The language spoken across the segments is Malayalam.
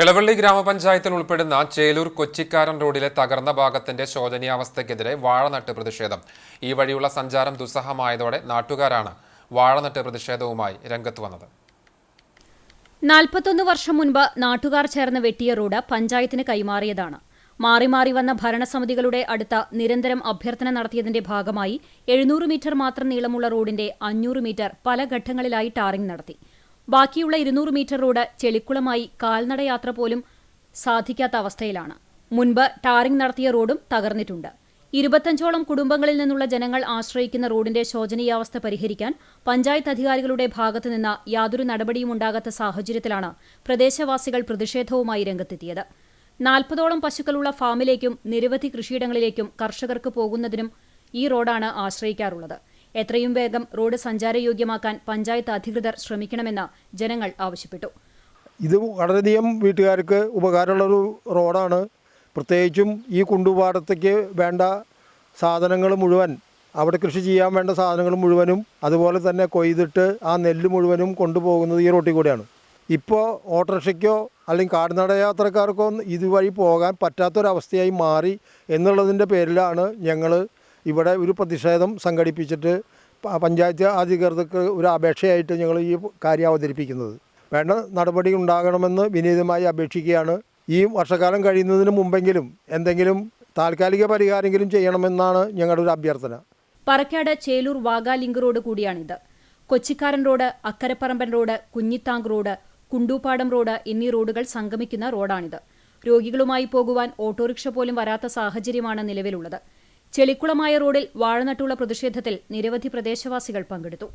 എളവള്ളി ഗ്രാമപഞ്ചായത്തിൽ ഉൾപ്പെടുന്ന ചേലൂർ കൊച്ചിക്കാരൻ റോഡിലെ തകർന്ന ഭാഗത്തിന്റെ ശോചനീയാവസ്ഥയ്ക്കെതിരെ വാഴനട്ട് പ്രതിഷേധം. ഈ വഴിയുള്ള സഞ്ചാരം ദുസ്സഹമായതോടെ നാട്ടുകാരാണ് വാഴനട്ട് പ്രതിഷേധവുമായി രംഗത്ത് വന്നത്. നാൽപ്പത്തൊന്ന് വർഷം മുൻപ് നാട്ടുകാർ ചേർന്ന് വെട്ടിയ റോഡ് പഞ്ചായത്തിന് കൈമാറിയതാണ്. മാറി മാറി വന്ന ഭരണസമിതികളുടെ അടുത്ത നിരന്തരം അഭ്യർത്ഥന നടത്തിയതിന്റെ ഭാഗമായി എഴുന്നൂറ് മീറ്റർ മാത്രം നീളമുള്ള റോഡിന്റെ അഞ്ഞൂറ് മീറ്റർ പല ഘട്ടങ്ങളിലായി ടാറിംഗ് നടത്തി. ബാക്കിയുള്ള ഇരുന്നൂറ് മീറ്റർ റോഡ് ചെളിക്കുളമായി കാൽനടയാത്ര പോലും സാധിക്കാത്ത അവസ്ഥയിലാണ്. മുൻപ് ടാറിംഗ് നടത്തിയ റോഡും തകർന്നിട്ടുണ്ട്. ഇരുപത്തഞ്ചോളം കുടുംബങ്ങളിൽ നിന്നുള്ള ജനങ്ങൾ ആശ്രയിക്കുന്ന റോഡിന്റെ ശോചനീയാവസ്ഥ പരിഹരിക്കാൻ പഞ്ചായത്ത് അധികാരികളുടെ ഭാഗത്തുനിന്ന് യാതൊരു നടപടിയും ഉണ്ടാകാത്ത സാഹചര്യത്തിലാണ് പ്രദേശവാസികൾ പ്രതിഷേധവുമായി രംഗത്തെത്തിയത്. നാൽപ്പതോളം പശുക്കളുള്ള ഫാമിലേക്കും നിരവധി കൃഷിയിടങ്ങളിലേക്കും കർഷകർക്ക് പോകുന്നതിനും ഈ റോഡാണ് ആശ്രയിക്കാറുള്ളത്. എത്രയും വേഗം റോഡ് സഞ്ചാരയോഗ്യമാക്കാൻ പഞ്ചായത്ത് അധികൃതർ ശ്രമിക്കണമെന്ന് ജനങ്ങൾ ആവശ്യപ്പെട്ടു. ഇത് വളരെയധികം വീട്ടുകാർക്ക് ഉപകാരമുള്ളൊരു റോഡാണ്. പ്രത്യേകിച്ചും ഈ കുണ്ടുപാടത്തേക്ക് വേണ്ട സാധനങ്ങൾ മുഴുവൻ അവിടെ കൃഷി ചെയ്യാൻ വേണ്ട സാധനങ്ങൾ മുഴുവനും അതുപോലെ തന്നെ കൊയ്തിട്ട് ആ നെല്ല് മുഴുവനും കൊണ്ടുപോകുന്നത് ഈ റോട്ടിൽ കൂടെയാണ്. ഇപ്പോൾ ഓട്ടോറിക്ഷയ്ക്കോ അല്ലെങ്കിൽ കാൽനട യാത്രക്കാർക്കോ ഇതുവഴി പോകാൻ പറ്റാത്തൊരവസ്ഥയായി മാറി എന്നുള്ളതിന്റെ പേരിലാണ് ഞങ്ങൾ ഇവിടെ ഒരു പ്രതിഷേധം സംഘടിപ്പിച്ചിട്ട് പഞ്ചായത്ത് അധികൃതർക്ക് ഒരു അപേക്ഷയായിട്ട് ഞങ്ങൾ ഈ കാര്യം അവതരിപ്പിക്കുന്നത്. വേണ്ട നടപടി ഉണ്ടാകണമെന്ന് വിനീതമായി അപേക്ഷിക്കുകയാണ്. ഈ വർഷക്കാലം കഴിയുന്നതിന് മുമ്പെങ്കിലും എന്തെങ്കിലും താൽക്കാലിക പരിഹാരമെങ്കിലും ചെയ്യണമെന്നാണ് ഞങ്ങളുടെ ഒരു അഭ്യർത്ഥന. പറക്കാട് ചേലൂർ വാഗാ ലിങ്ക് റോഡ് കൂടിയാണിത്. കൊച്ചിക്കാരൻ road Akkaraparamban road Kunjithang road Kundoopadam road എന്നീ റോഡുകൾ സംഗമിക്കുന്ന റോഡാണിത്. രോഗികളുമായി പോകുവാൻ ഓട്ടോറിക്ഷ പോലും വരാത്ത സാഹചര്യമാണ് നിലവിലുള്ളത്. ചെളിക്കുളമായ റോഡിൽ വാഴനട്ടുള്ള പ്രതിഷേധത്തിൽ നിരവധി പ്രദേശവാസികൾ പങ്കെടുത്തു.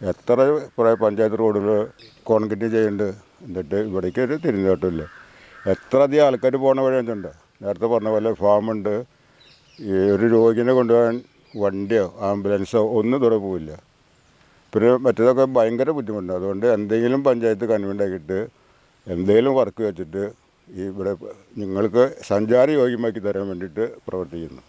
എത്ര കുറേ പഞ്ചായത്ത് റോഡുകൾ കോൺക്രീറ്റ് ചെയ്യുന്നുണ്ട് എന്നിട്ട് ഇവിടേക്ക് ഒരു തിരിഞ്ഞോട്ടില്ല എത്ര അധികം ആൾക്കാർ പോണ എന്തുണ്ട് നേരത്തെ പറഞ്ഞ പോലെ ഫാമുണ്ട് ഈ ഒരു രോഗിനെ കൊണ്ടുപോകാൻ വണ്ടിയോ ആംബുലൻസോ ഒന്നും ദൂരെ പോവില്ല. പിന്നെ മറ്റേതൊക്കെ ഭയങ്കര ബുദ്ധിമുട്ടുണ്ട് അതുകൊണ്ട് എന്തെങ്കിലും പഞ്ചായത്ത് കൺവീൻഡാക്കിയിട്ട് എന്തെങ്കിലും വർക്ക് വെച്ചിട്ട് ഈ ഇവിടെ നിങ്ങൾക്ക് സഞ്ചാര യോഗ്യമാക്കി തരാൻ വേണ്ടിയിട്ട് പ്രവർത്തിക്കുന്നു.